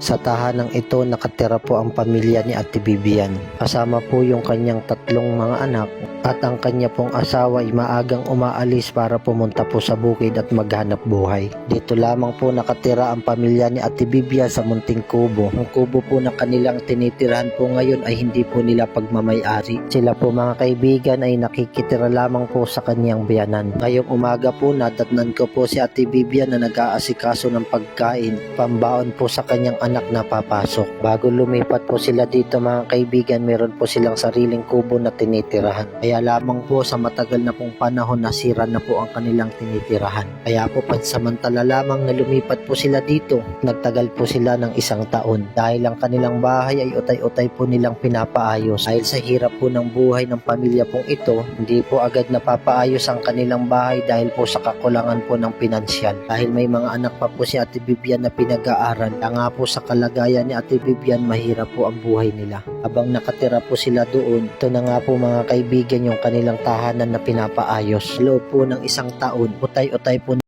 Sa tahanang ito nakatira po ang pamilya ni Ate Bibian. Kasama po yung kanyang tatlong mga anak at ang kanya pong asawa ay maagang umaalis para pumunta po sa bukid at maghanap buhay. Dito lamang po nakatira ang pamilya ni Ate Bibian sa munting kubo. Ang kubo po na kanilang tinitirahan po ngayon ay hindi po nila pagmamayari. Sila po mga kaibigan ay nakikitira lamang po sa kanyang biyanan. Ngayong umaga po nadatnan ko po si Ate Bibian na nag-aasikaso ng pagkain, pambaon po sa kanyang anak na papasok. Bago lumipat po sila dito mga kaibigan, meron po silang sariling kubo na tinitirahan. Kaya lamang po sa matagal na pong panahon nasira na po ang kanilang tinitirahan. Kaya po pansamantala lamang na lumipat po sila dito, nagtagal po sila ng isang taon. Dahil ang kanilang bahay ay utay-utay po nilang pinapaayos. Dahil sa hirap po ng buhay ng pamilya pong ito, hindi po agad napapaayos ang kanilang bahay dahil po sa kakulangan po ng pinansyal. Dahil may mga anak pa po si Ate Bibian na pinag-aaral. Nga po sa kalagayan ni Ate Bibian, mahirap po ang buhay nila. Habang nakatira po sila doon, ito na nga po mga kaibigan yung kanilang tahanan na pinapaayos. Sa loob po ng isang taon, utay-utay po